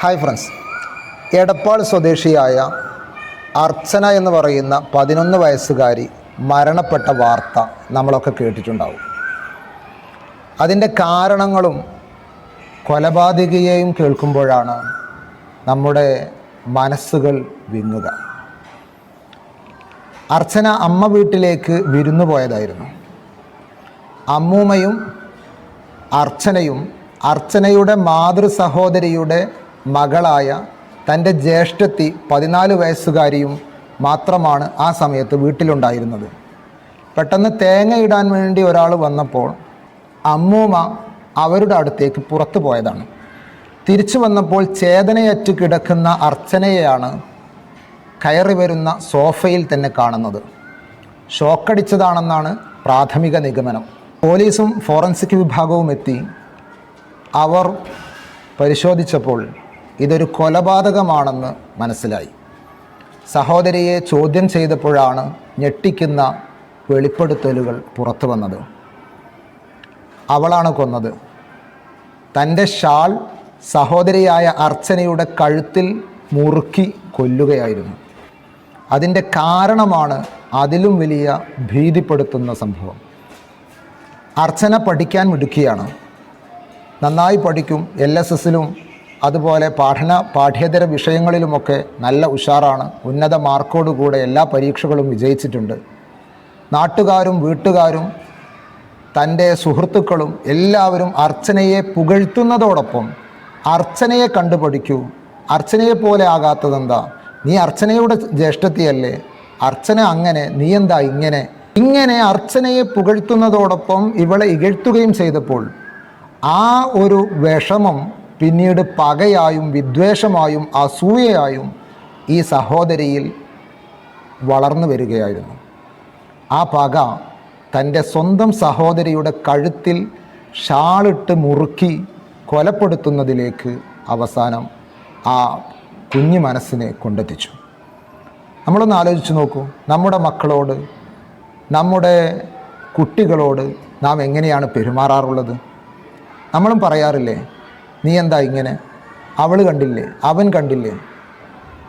Hi friends Edappal സ്വദേശിയായ അർച്ചന എന്ന് പറയുന്ന പതിനൊന്ന് വയസ്സുകാരി മരണപ്പെട്ട വാർത്ത നമ്മളൊക്കെ കേട്ടിട്ടുണ്ടാവും. അതിന്റെ കാരണങ്ങളും കൊലപാതകയെയും കേൾക്കുമ്പോഴാണ് നമ്മുടെ മനസ്സുകൾ വിങ്ങുക. അർച്ചന അമ്മ വീട്ടിലേക്ക് വിരുന്നു പോയതായിരുന്നു. അമ്മൂമ്മയും അർച്ചനയും അർച്ചനയുടെ മാതൃ സഹോദരിയുടെ മകളായ തന്റെ ജ്യേഷ്ഠത്തി പതിനാല് വയസ്സുകാരിയും മാത്രമാണ് ആ സമയത്ത് വീട്ടിലുണ്ടായിരുന്നത്. പെട്ടെന്ന് തേങ്ങ ഇടാൻ വേണ്ടി ഒരാൾ വന്നപ്പോൾ അമ്മൂമ്മ അവരുടെ അടുത്തേക്ക് പുറത്തു പോയതാണ്. തിരിച്ചു വന്നപ്പോൾ ചേതനയറ്റ് കിടക്കുന്ന അർച്ചനയെയാണ് കയറി വരുന്ന സോഫയിൽ തന്നെ കാണുന്നത്. ഷോക്കടിച്ചതാണെന്നാണ് പ്രാഥമിക നിഗമനം. പോലീസും ഫോറൻസിക് വിഭാഗവും എത്തി അവർ പരിശോധിച്ചപ്പോൾ ഇതൊരു കൊലപാതകമാണെന്ന് മനസ്സിലായി. സഹോദരിയെ ചോദ്യം ചെയ്തപ്പോഴാണ് ഞെട്ടിക്കുന്ന വെളിപ്പെടുത്തലുകൾ പുറത്തു വന്നത്. അവളാണ് കൊന്നത്. തന്റെ ഷാൾ സഹോദരിയായ അർച്ചനയുടെ കഴുത്തിൽ മുറുക്കി കൊല്ലുകയായിരുന്നു. അതിന്റെ കാരണമാണ് അതിലും വലിയ ഭീതിപ്പെടുത്തുന്ന സംഭവം. അർച്ചന പഠിക്കാൻ മിടുക്കിയാണ്. നന്നായി പഠിക്കും എൽ എസ് എസിലും അതുപോലെ പഠന പാഠ്യേതര വിഷയങ്ങളിലുമൊക്കെ നല്ല ഉഷാറാണ്. ഉന്നത മാർക്കോടുകൂടെ എല്ലാ പരീക്ഷകളും വിജയിച്ചിട്ടുണ്ട്. നാട്ടുകാരും വീട്ടുകാരും തന്റെ സുഹൃത്തുക്കളും എല്ലാവരും അർച്ചനയെ പുകഴ്ത്തുന്നതോടൊപ്പം അർച്ചനയെ കണ്ടുപഠിക്കൂ. അർച്ചനയെ പോലെ ആകാത്തതെന്താ? നീ അർച്ചനയുടെ ജ്യേഷ്ഠത്തിയല്ലേ? അർച്ചന അങ്ങനെ നീ എന്താ ഇങ്ങനെ? ഇങ്ങനെ അർച്ചനയെ പുകഴ്ത്തുന്നതോടൊപ്പം ഇവളെ ഇകഴ്ത്തുകയും ചെയ്തപ്പോൾ ആ ഒരു വിഷമം പിന്നീട് പകയായും വിദ്വേഷമായും അസൂയയായും ഈ സഹോദരിയിൽ വളർന്നു വരികയായിരുന്നു. ആ പക തന്റെ സ്വന്തം സഹോദരിയുടെ കഴുത്തിൽ ഷാളിട്ട് മുറുക്കി കൊലപ്പെടുത്തുന്നതിലേക്ക് അവസാനം ആ കുഞ്ഞു മനസ്സിനെ കൊണ്ടെത്തിച്ചു. നമ്മളൊന്ന് ആലോചിച്ച് നോക്കൂ. നമ്മുടെ മക്കളോട് നമ്മുടെ കുട്ടികളോട് നാം എങ്ങനെയാണ് പെരുമാറാറുള്ളത്? നമ്മളും പറയാറില്ലേ നീ എന്താ ഇങ്ങനെ? അവൾ കണ്ടില്ലേ? അവൻ കണ്ടില്ലേ?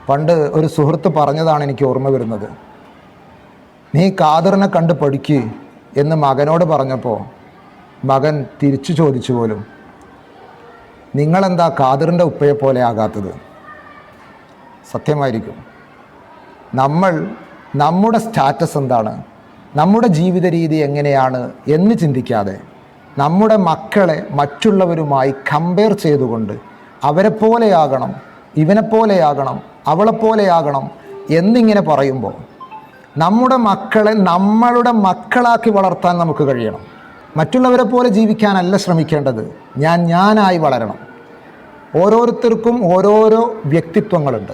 പണ്ട് ഒരു സുഹൃത്ത് പറഞ്ഞതാണ് എനിക്ക് ഓർമ്മ വരുന്നത്. നീ കാതറിനെ കണ്ട് പഠിക്ക് എന്ന് മകനോട് പറഞ്ഞപ്പോൾ മകൻ തിരിച്ചു ചോദിച്ചു പോലും. നിങ്ങളെന്താ കാതറിന്റെ ഉപ്പയെ പോലെ ആകാത്തത്? സത്യമായിരിക്കും. നമ്മൾ നമ്മുടെ സ്റ്റാറ്റസ് എന്താണ്? നമ്മുടെ ജീവിത രീതി എങ്ങനെയാണ് എന്ന് ചിന്തിക്കാതെ നമ്മുടെ മക്കളെ മറ്റുള്ളവരുമായി കമ്പയർ ചെയ്തുകൊണ്ട് അവരെപ്പോലെയാകണം ഇവനെപ്പോലെയാകണം അവളെപ്പോലെയാകണം എന്നിങ്ങനെ പറയുമ്പോൾ നമ്മുടെ മക്കളെ നമ്മളുടെ മക്കളാക്കി വളർത്താൻ നമുക്ക് കഴിയണം. മറ്റുള്ളവരെ പോലെ ജീവിക്കാനല്ല ശ്രമിക്കേണ്ടത്. ഞാൻ ഞാനായി വളരണം. ഓരോരുത്തർക്കും ഓരോരോ വ്യക്തിത്വങ്ങളുണ്ട്.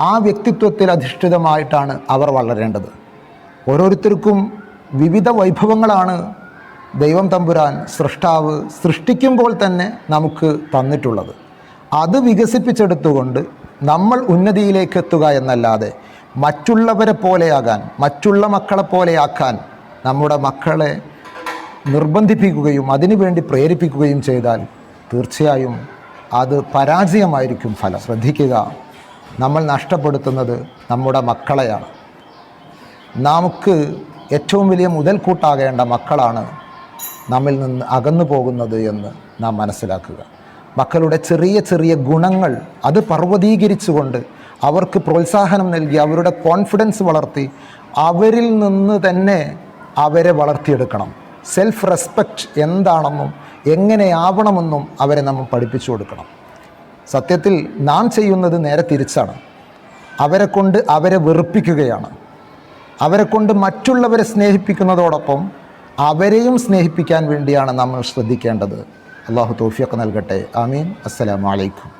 ആ വ്യക്തിത്വത്തിൽ അധിഷ്ഠിതമായിട്ടാണ് അവർ വളരേണ്ടത്. ഓരോരുത്തർക്കും വിവിധ വൈഭവങ്ങളാണ് ദൈവം തമ്പുരാൻ സൃഷ്ടാവ് സൃഷ്ടിക്കുമ്പോൾ തന്നെ നമുക്ക് തന്നിട്ടുള്ളത്. അത് വികസിപ്പിച്ചെടുത്തുകൊണ്ട് നമ്മൾ ഉന്നതിയിലേക്ക് എത്തുക എന്നല്ലാതെ മറ്റുള്ളവരെ പോലെയാകാൻ മറ്റുള്ള മക്കളെ പോലെയാക്കാൻ നമ്മുടെ മക്കളെ നിർബന്ധിപ്പിക്കുകയും അതിനുവേണ്ടി പ്രേരിപ്പിക്കുകയും ചെയ്താൽ തീർച്ചയായും അത് പരാജയമായിരിക്കും ഫലം. ശ്രദ്ധിക്കുക നമ്മൾ നഷ്ടപ്പെടുത്തുന്നത് നമ്മുടെ മക്കളെയാണ്. നമുക്ക് ഏറ്റവും വലിയ മുതൽക്കൂട്ടാകേണ്ട മക്കളാണ് നമ്മിൽ നിന്ന് അകന്നു പോകുന്നത് എന്ന് നാം മനസ്സിലാക്കുക. മക്കളുടെ ചെറിയ ചെറിയ ഗുണങ്ങൾ അത് പർവതീകരിച്ചുകൊണ്ട് അവർക്ക് പ്രോത്സാഹനം നൽകി അവരുടെ കോൺഫിഡൻസ് വളർത്തി അവരിൽ നിന്ന് തന്നെ അവരെ വളർത്തിയെടുക്കണം. സെൽഫ് റെസ്പെക്റ്റ് എന്താണെന്നും എങ്ങനെയാവണമെന്നും അവരെ നമ്മൾ പഠിപ്പിച്ചു കൊടുക്കണം. സത്യത്തിൽ നാം ചെയ്യുന്നത് നേരെ തിരിച്ചാണ്. അവരെ കൊണ്ട് അവരെ വെറുപ്പിക്കുകയാണ്. അവരെ കൊണ്ട് മറ്റുള്ളവരെ സ്നേഹിപ്പിക്കുന്നതോടൊപ്പം അവരെയും സ്നേഹിപ്പിക്കാൻ വേണ്ടിയാണ് നമ്മൾ ശ്രദ്ധിക്കേണ്ടത്. അള്ളാഹു തോഫിയൊക്കെ നൽകട്ടെ. ആമീൻ. അസ്സലാമലൈക്കും